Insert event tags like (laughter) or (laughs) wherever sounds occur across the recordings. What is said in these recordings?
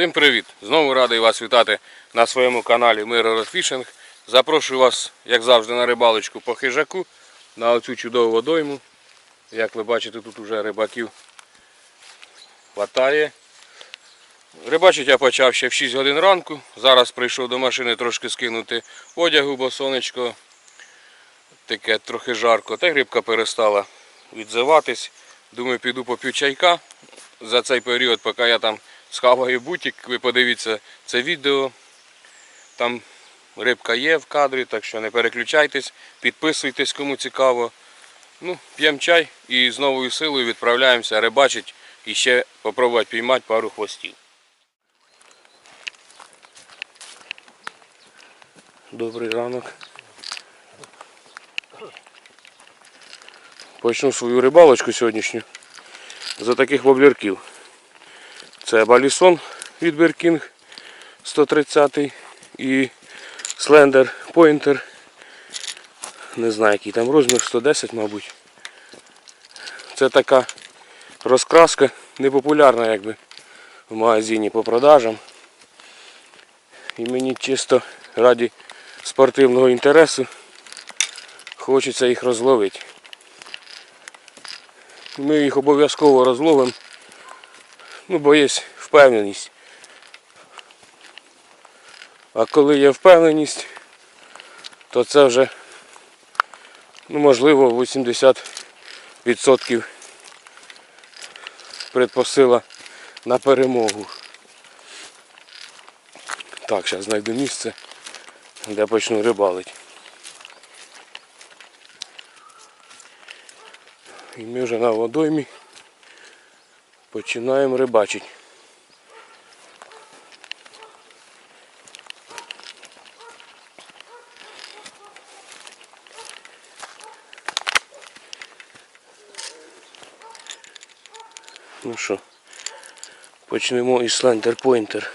Всім привіт! Знову радий вас вітати на своєму каналі Миро Фішинг. Запрошую вас, як завжди, на рибалочку по хижаку на оцю чудову водойму. Як ви бачите, тут уже рибаків хватає. Рибачить я почав ще в 6 годин ранку. Зараз прийшов до машини трошки скинути одягу, бо сонечко таке трохи жарко. Та й перестала відзиватись. Думаю, піду поп'ю чайка за цей період, поки я там схаваю бутик. Ви подивіться це відео. Там рибка є в кадрі, так що не переключайтесь, підписуйтесь, кому цікаво. Ну, П'ємо чай і з новою силою відправляємося рибачить і ще попробувати піймати пару хвостів. Добрий ранок. Почну свою рибалочку сьогоднішню за таких воблерків. Це балісон від Беркінг 130 і Slender Pointer. Не знаю який там розмір, 110 мабуть. Це така розкраска непопулярна якби в магазині по продажам. І мені чисто раді спортивного інтересу хочеться їх розловити. Ми їх обов'язково розловимо, ну, бо є впевненість. А коли є впевненість, то це вже ну, можливо 80% предпосила на перемогу. Так, зараз знайду місце, де почну рибалити. І ми вже на водоймі починаємо рибачити. Ну що, почнемо із Pointer.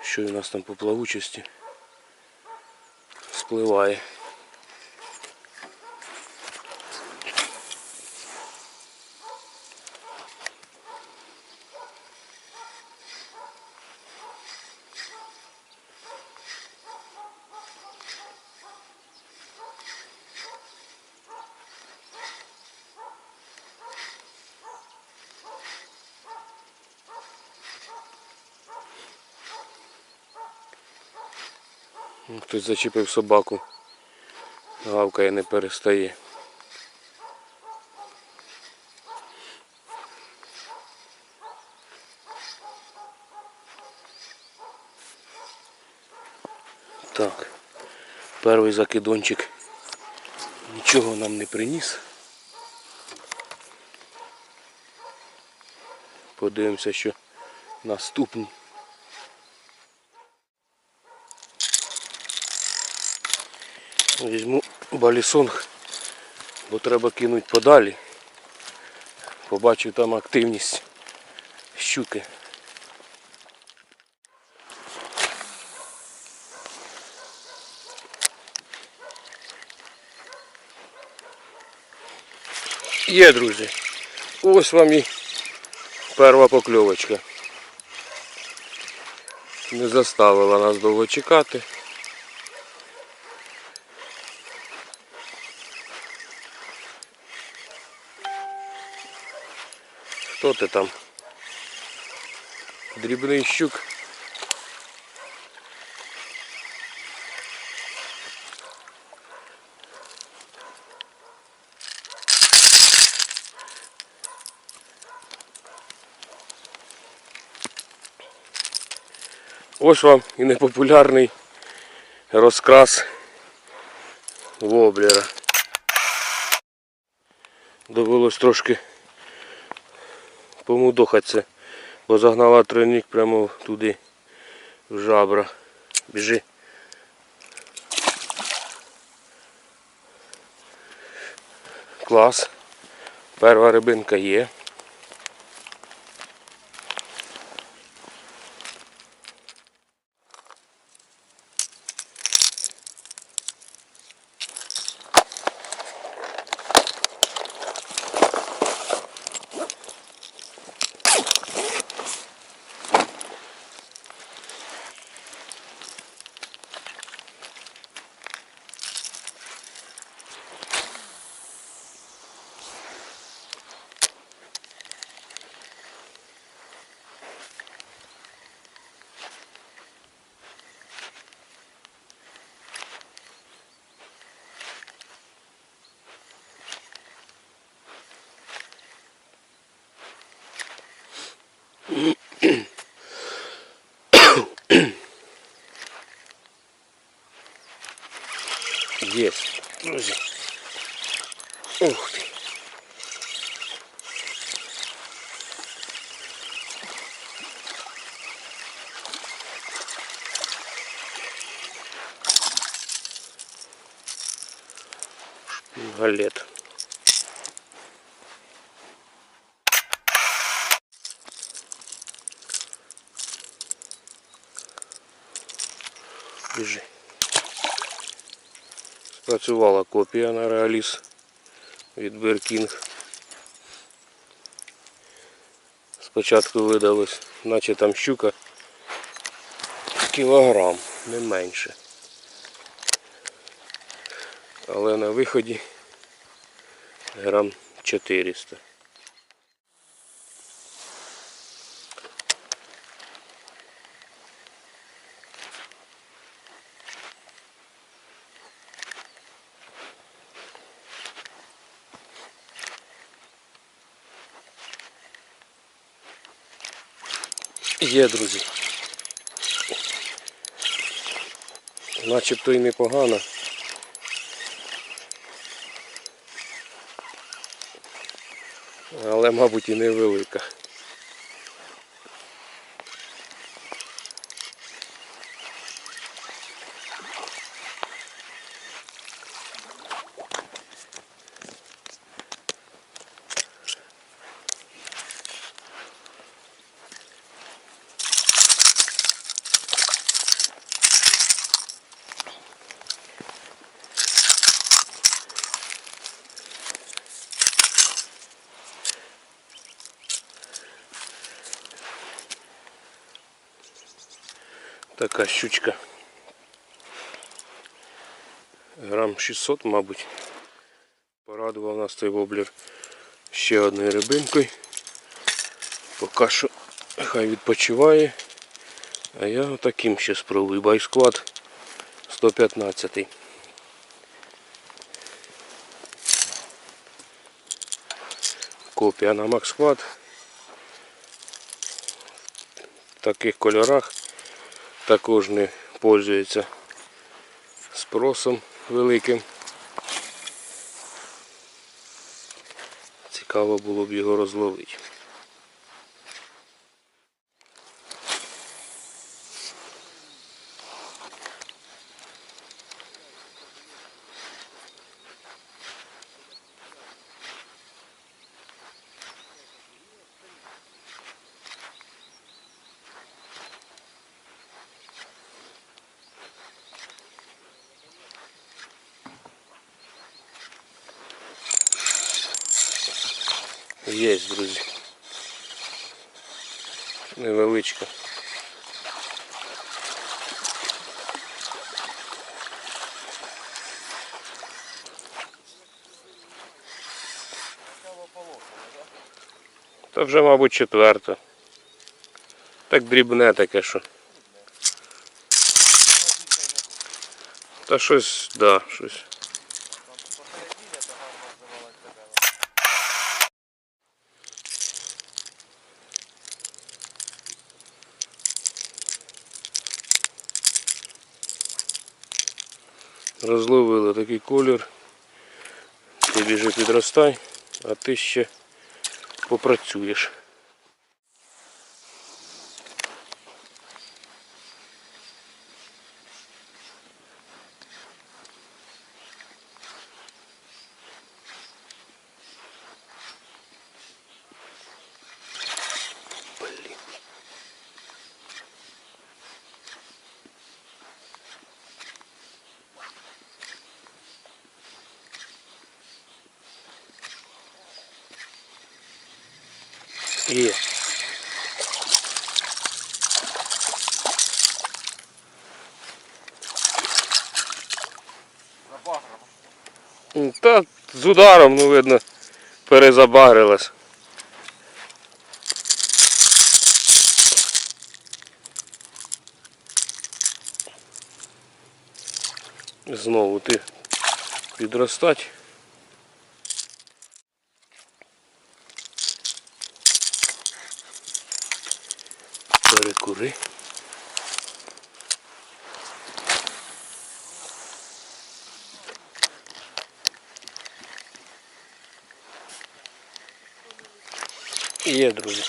Що у нас там по плавучості? Спливає. Хтось зачепив собаку. Гавкає не перестає. Так, перший закидончик нічого нам не приніс. Подивимося, що наступний. Візьму балісонг, бо треба кинути подалі. Побачив там активність щуки. Є, друзі. Ось вам і перша покльовочка. Не заставила нас довго чекати. Хто ти там? Дрібний щук. Ось вам і непопулярний розкрас воблера. Довелось трошки помудохатися, бо загнала тройник прямо туди в жабра. Біжи. Клас. Перша рибинка є. Есть, друзі. Ух ти. Галет. Біжи. Спрацювала копія на реаліз від Беркінг. Спочатку видалось, наче там щука кілограм, не менше. Але на виході грам 400. Є, друзі. Начебто і непогано. Мабуть, і невелика. Така щучка. Грам 600, мабуть. Порадував нас цей воблер ще одною рибинкою. Поки що хай відпочиває. А я отаким ще спробую. Байсклад 115. Копія на Максклад. В таких кольорах також не пользується спросом великим. Цікаво було б його розловити. Є, друзі. Невеличка. Та вже, мабуть, четверта. Так дрібне таке, що. Та щось, да, щось. Розловили такий колір. Ти біжи підростай, а ти ще попрацюєш. Є. Та з ударом, ну видно, перезабарилась. Знову ти підростать. Є, друзі.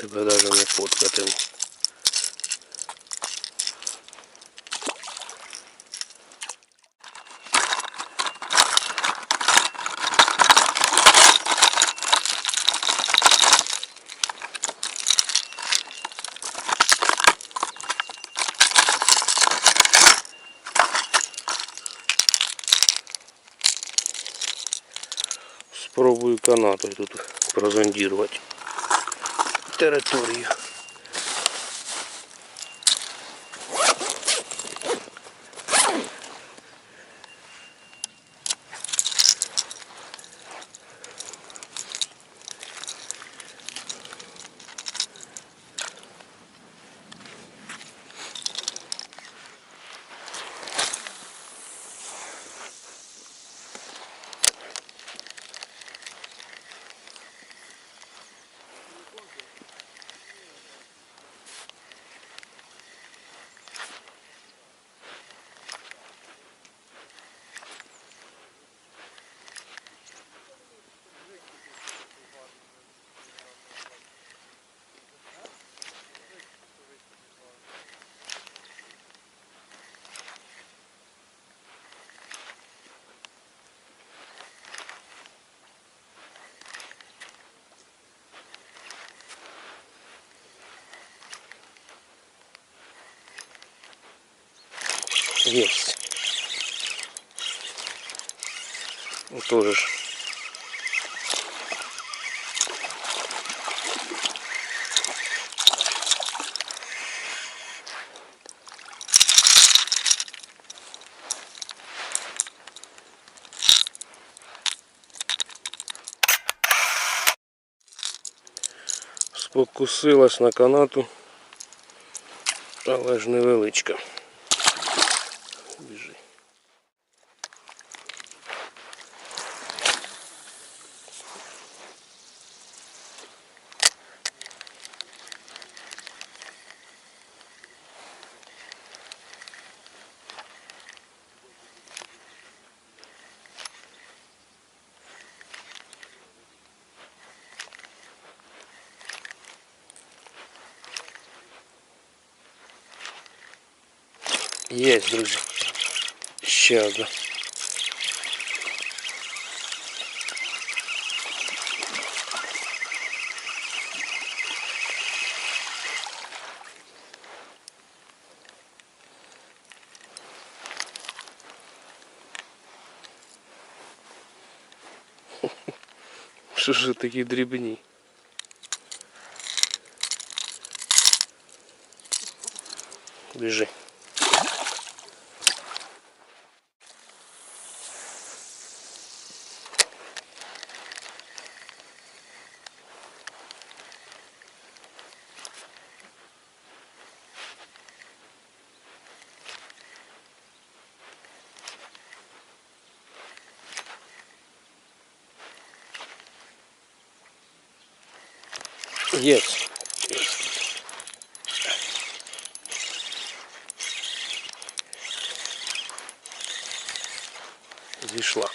Тебе даже не фоткати. Спробую канатою тут прозондировать literatório. Есть. Ну, тоже ж. Спокусилась на канату, але ж невеличка. Біжи. Есть, друзі. Ще одна. Що (laughs) ж такі дрібні? Біжи. Є. Зійшла.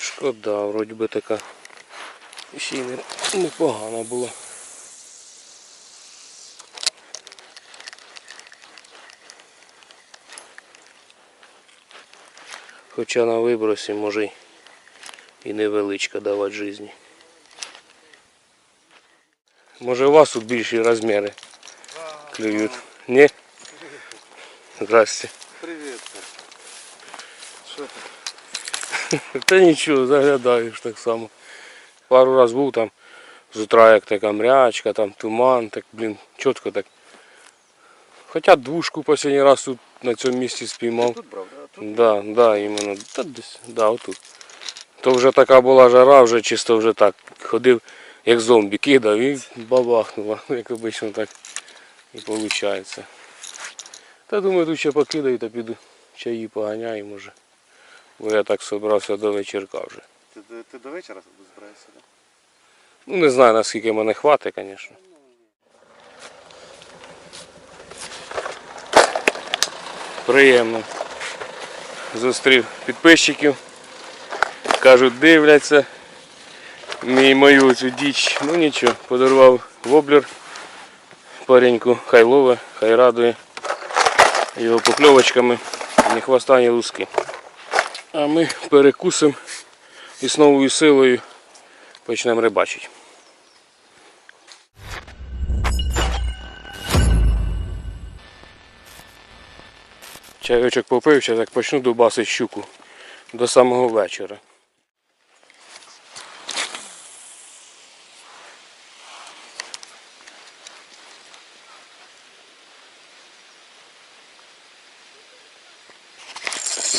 Шкода, вроді би така ще й не, непогана була. Хоча на вибросі може й і невеличка давати житті. Може у вас тут більші розміри клюють? Ні? Здрасте. Привет. Що ти? (laughs) Та нічого, заглядаєш так само. Пару раз був там з утра як така мрячка, там туман, так, блін, чітко так. Хоча двушку останній раз тут на цьому місці спіймав. Тут брав, да? Тут? Да, да, іменно. Та десь, да, отут. То вже така була жара, вже чисто вже так. Ходив, як зомбі, кидав і бабахнуло, (laughs) як обично так і виходить. Та думаю, тут ще покидаю та піду чаї поганяю, може. Бо я так собрався до вечірка вже. Ти, ти, до вечора збираєшся, да? Ну не знаю наскільки мене хватить, звісно. Приємно. Зустрів підписчиків. Кажуть, дивляться мій мою цю діч. Ну нічого, подарував воблер пареньку, хай лове, хай радує його покльовочками, ні хвоста, ні луски. А ми перекусимо і з новою силою почнемо рибачити. Чайочок попив, зараз як почну дубасити щуку до самого вечора.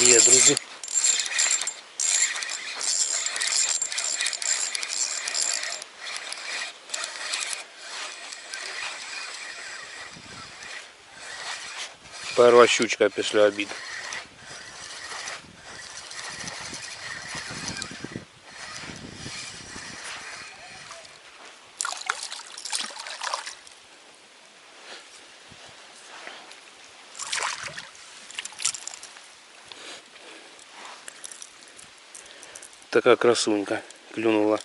Є, друзі. Перша щучка після обіду. Така красунька клюнула.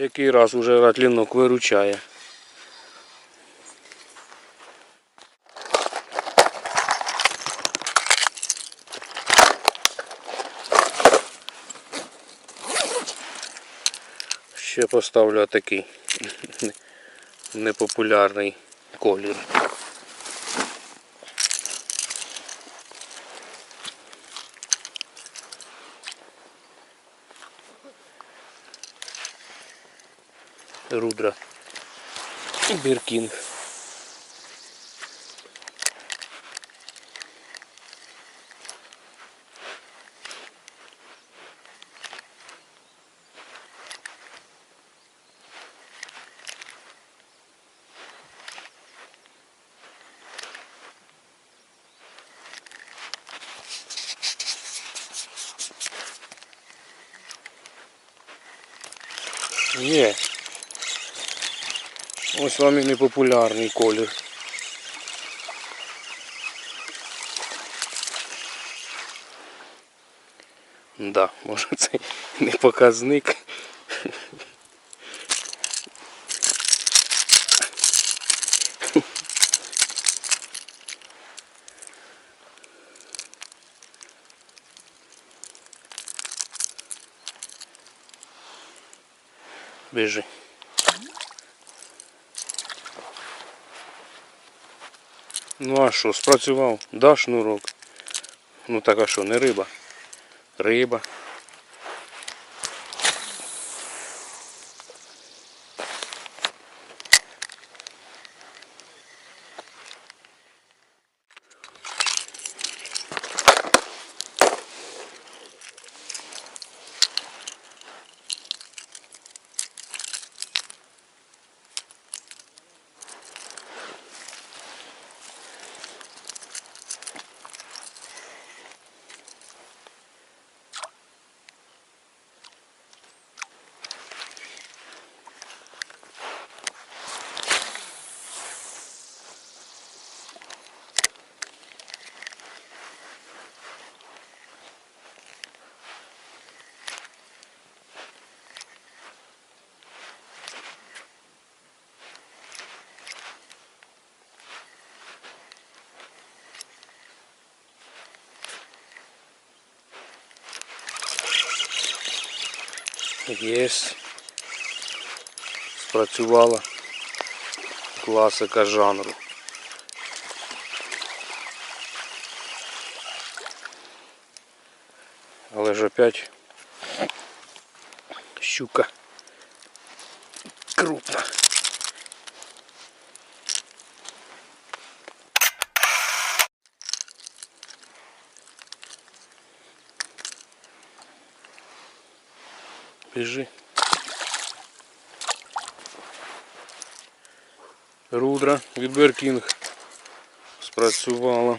Який раз уже ратлінок виручає. Ще поставлю такий (laughs) непопулярний колір. Рудра. І Біркінг. Є. Ось вам і непопулярний колір. Да, може це не показник. Біжи. Ну а що, спрацював? Да, шнурок. Ну так а що, не риба? Риба. Єсть. Спрацювала класика жанру. Але ж опять щука крупна. Біжи. Рудра від Беркінг спрацювала.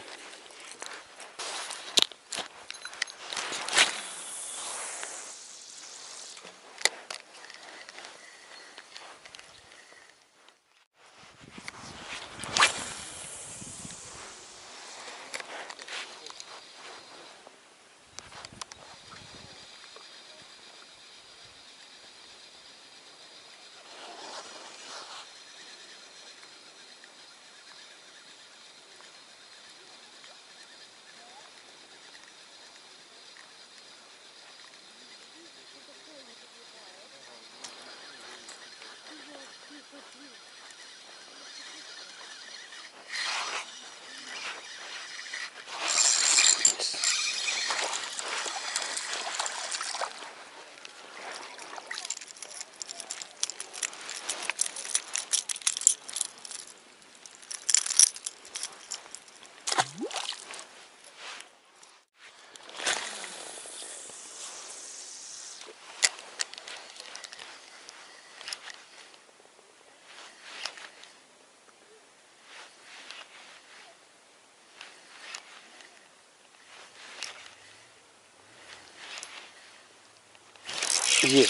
Є.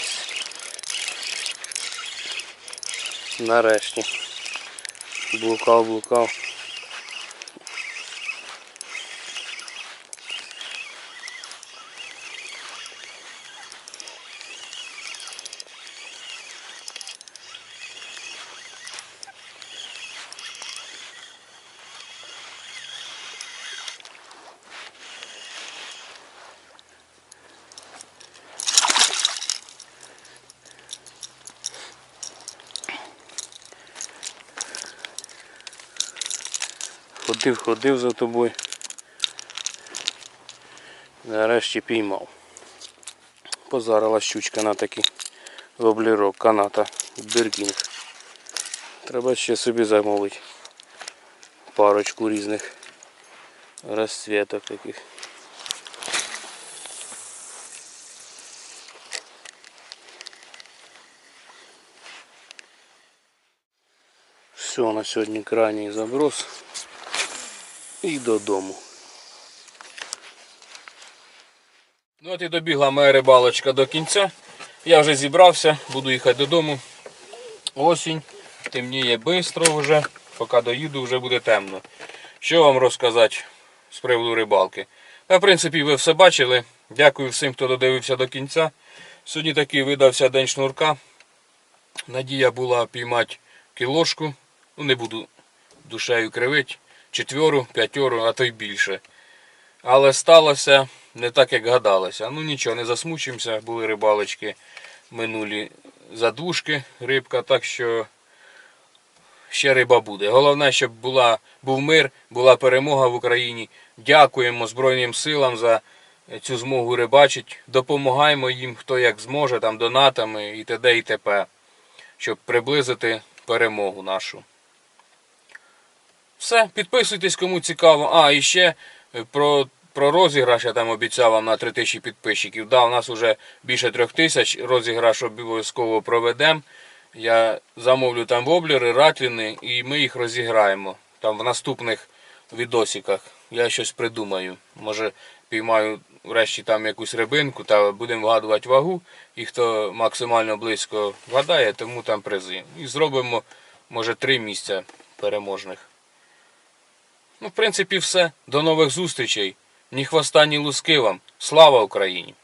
Нарешті. Блукав, блукав. Ходив, ходив за тобою. Нарешті піймав. Позарила щучка на такий воблерок каната Біркінг. Треба ще собі замовити парочку різних розцветок таких. Все, на сьогодні крайній заброс. І додому. Ну от і добігла моя рибалочка до кінця. Я вже зібрався, буду їхати додому. Осінь, темніє швидко вже, поки доїду вже буде темно. Що вам розказати з приводу рибалки? Та, в принципі, ви все бачили. Дякую всім, хто додивився до кінця. Сьогодні такий видався день шнурка. Надія була піймати кілошку. Ну, не буду душею кривити. Четверу, п'ятеру, а то й більше. Але сталося не так, як гадалося. Ну нічого, не засмучимося, були рибалочки минулі задушки, рибка, так що ще риба буде. Головне, щоб була, був мир, була перемога в Україні. Дякуємо Збройним силам за цю змогу рибачити. Допомагаємо їм, хто як зможе, там донатами і т.д. і т.п. Щоб приблизити перемогу нашу. Все, підписуйтесь, кому цікаво. А, і ще е, про, про розіграш я там обіцяв вам на 3000 підписчиків. Да, у нас вже більше 3000, розіграш обов'язково проведемо. Я замовлю там воблери, ратліни і ми їх розіграємо. Там в наступних відосиках. Я щось придумаю. Може піймаю врешті там якусь рибинку та будемо вгадувати вагу. І хто максимально близько вгадає, тому там призи. І зробимо, може, три місця переможних. Ну, в принципі, все. До нових зустрічей. Ні хвоста, ні луски вам. Слава Україні!